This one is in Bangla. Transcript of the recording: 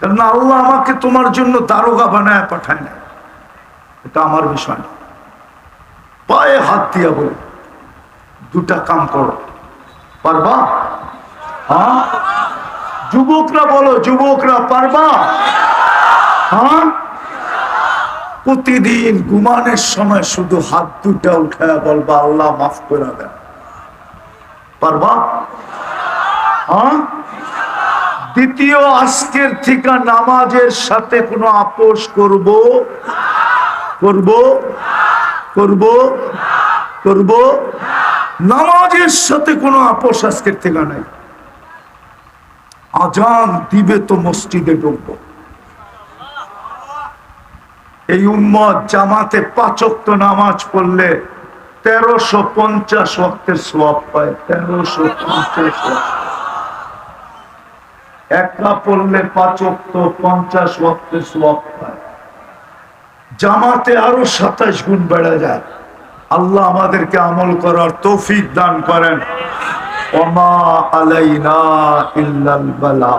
কারণ আল্লাহ আমাকে তোমার জন্য দারোগা বানায় পাঠায় না এটা আমার বিষয় না। পায়ে হাত দিয়া বলি, দুটা কাম করো। পারবা? হ্যাঁ? যুবকরা বলো, যুবকরা পারবা? হ্যাঁ? প্রতিদিন ঘুমানোর সময় শুধু হাত দুটা উঠায় বলবা, আল্লাহ মাফ করে দেন। পারবা? হ্যাঁ? দ্বিতীয় আজকের থেকে নামাজের সাথে কোনো আপোষ করব? করব? করব? করব? নামাজের সাথে কোনো আপোষ আজকের থেকে নাই। আজান দিবে তো মসজিদে ঢুকবো। এই উম্মত জামাতে পাচক্ত নামাজ পড়লে তেরোশো পঞ্চাশ ওয়াক্তের সোয়াব পায়। তেরোশো পঞ্চাশ একা পড়লে পাচক্ত পঞ্চাশ পায় জামাতে আরও সাতাশ গুণ বেড়ে যায়। আল্লাহ আমাদেরকে আমল করার তৌফিক দান করেন। ওমা আলাইনা ইল্লাল বালা।